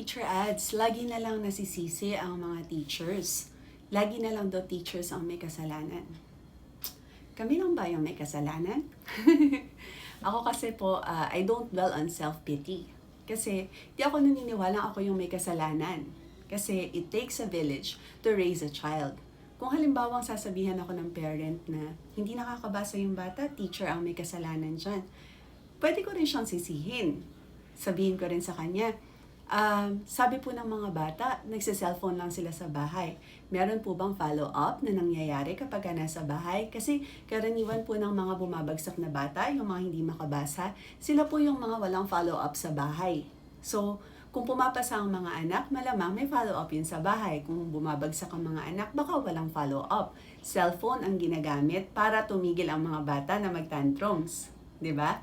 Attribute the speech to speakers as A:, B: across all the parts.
A: Teacher Ads, lagi na lang nasisisi ang mga teachers. Lagi na lang daw teachers ang may kasalanan. Kami lang ba yung may kasalanan? ako kasi po, ah, I don't dwell on self-pity. Kasi di ako naniniwala ako yung may kasalanan. Kasi it takes a village to raise a child. Kung halimbawa sasabihan ako ng parent na hindi nakakabasa yung bata, teacher ang may kasalanan dyan. Pwede ko rin siyang sisihin. Sabihin ko rin sa kanya, Um, sabi po ng mga bata, nagsa-cellphone lang sila sa bahay. Meron po bang follow-up na nangyayari kapag ka nasa bahay? Kasi karaniwan po ng mga bumabagsak na bata, yung mga hindi makabasa, sila po yung mga walang follow-up sa bahay. So, kung pumapasa ang mga anak, malamang may follow-up yun sa bahay. Kung bumabagsak ang mga anak, baka walang follow-up. Cellphone ang ginagamit para tumigil ang mga bata na mag-tantrums. ba?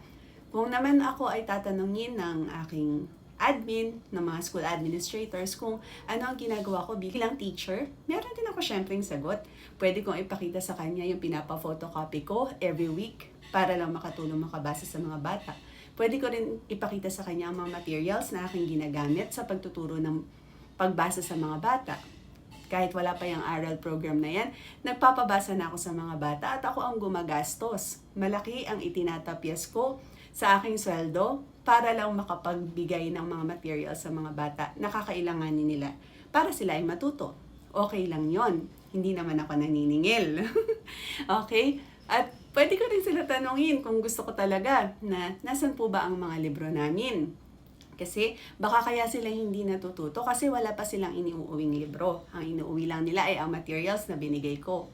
A: Kung naman ako ay tatanungin ng aking admin, ng mga school administrators, kung ano ang ginagawa ko bilang teacher, meron din ako syempleng sagot. Pwede kong ipakita sa kanya yung pinapa-photocopy ko every week para lang makatulong makabasa sa mga bata. Pwede ko rin ipakita sa kanya ang mga materials na aking ginagamit sa pagtuturo ng pagbasa sa mga bata. Kahit wala pa yung aral program na yan, nagpapabasa na ako sa mga bata at ako ang gumagastos. Malaki ang itinatapyas ko sa aking sweldo para lang makapagbigay ng mga materials sa mga bata na kakailanganin nila para sila ay matuto. Okay lang yon Hindi naman ako naniningil. okay? At pwede ko rin sila tanungin kung gusto ko talaga na nasan po ba ang mga libro namin. Kasi baka kaya sila hindi natututo kasi wala pa silang iniuuwing libro. Ang inuuwi lang nila ay ang materials na binigay ko.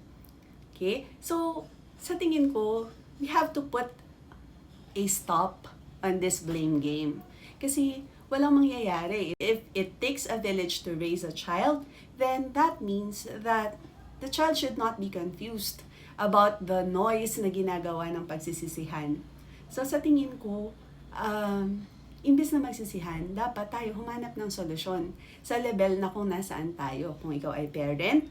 A: Okay? So, sa tingin ko, we have to put a stop on this blame game. Kasi walang mangyayari. If it takes a village to raise a child, then that means that the child should not be confused about the noise na ginagawa ng pagsisisihan. So sa tingin ko, um, imbes na magsisihan, dapat tayo humanap ng solusyon sa level na kung nasaan tayo. Kung ikaw ay parent,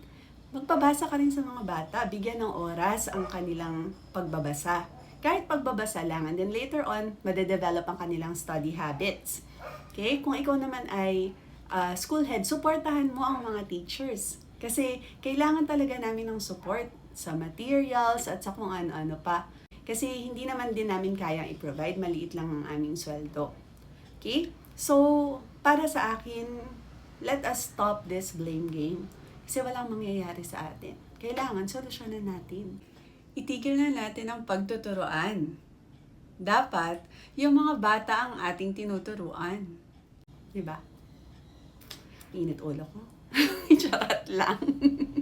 A: magpabasa ka rin sa mga bata, bigyan ng oras ang kanilang pagbabasa kahit pagbabasa lang. And then later on, madedevelop ang kanilang study habits. Okay? Kung ikaw naman ay uh, school head, supportahan mo ang mga teachers. Kasi kailangan talaga namin ng support sa materials at sa kung ano-ano pa. Kasi hindi naman din namin kayang i-provide, maliit lang ang aming sweldo. Okay? So, para sa akin, let us stop this blame game. Kasi walang mangyayari sa atin. Kailangan solusyonan natin itigil na natin ang pagtuturuan. Dapat, yung mga bata ang ating tinuturuan. Di ba? Init ulo ko. Charot lang.